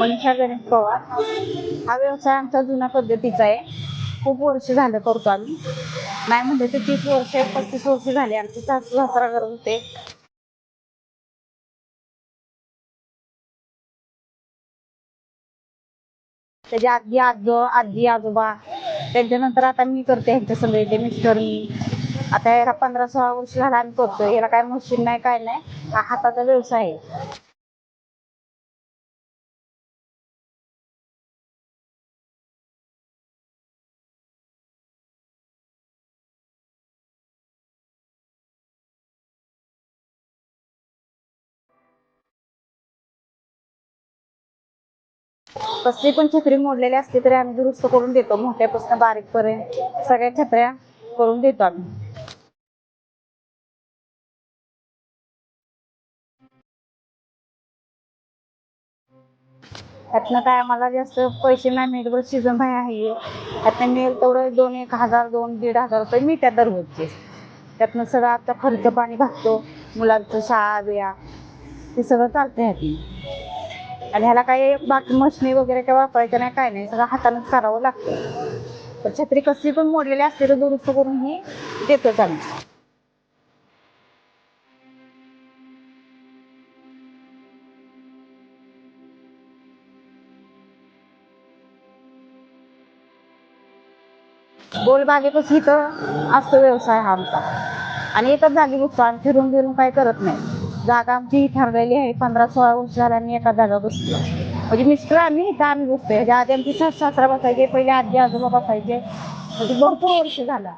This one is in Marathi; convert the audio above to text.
मनीषा गणेश पवार हा व्यवसाय आमचा जुन्या पद्धतीचा आहे. खूप वर्ष झालं करतो आम्ही. नाही म्हणजे ते तीस वर्ष पस्तीस वर्ष झाले आमचे. सासू सासरा करत होते. त्याची आजी आजो आजी आजोबा. त्यांच्यानंतर आता मी करते ह्यांच्या सगळे ते मिस्टर. मी आता याला पंधरा सोळा वर्ष झाला आम्ही करतो याला काय मशीन नाही काय नाही. हा हाताचा व्यवसाय आहे. कसली पण छत्री मोडलेली असली तरी आम्ही दुरुस्त करून देतो. मोठ्यापासून बारीक पर्यंत सगळ्या छत्र्या करून देतो आम्ही. त्यातनं काय आम्हाला जास्त पैसे नाही मिळत बरं सीझन भाई आहे. त्यातनं मिळेल तेवढं दोन एक हजार दोन दीड हजार रुपये मिळतात दररोजचे. त्यातनं सगळं आता खर्च पाणी भागतो मुलांचं शाळा बिया ते सगळं चालतं ह्यातनं. आणि ह्याला काही बाकी मशनी वगैरे काय वापरायचं नाही काय नाही सगळं हातानंच करावं लागतं. तर छत्री कसली पण मोडलेली असते तर दुरुस्त करून ही देतोच आम्ही. गोलबागेतच इथं असतो व्यवसाय हा आमचा. आणि एकच जागी बघतो आम्ही फिरून फिरून काय करत नाही. जागा आमची ही ठरलेली आहे. पंधरा सोळा वर्ष झाल्याने एका जागा बसतो म्हणजे मिस्टर आम्ही इथं आम्ही बसतोय. म्हणजे आधी आमची सासरा बसायचे पहिले आजी आजोबा बसायचे. म्हणजे भरपूर वर्ष झाला.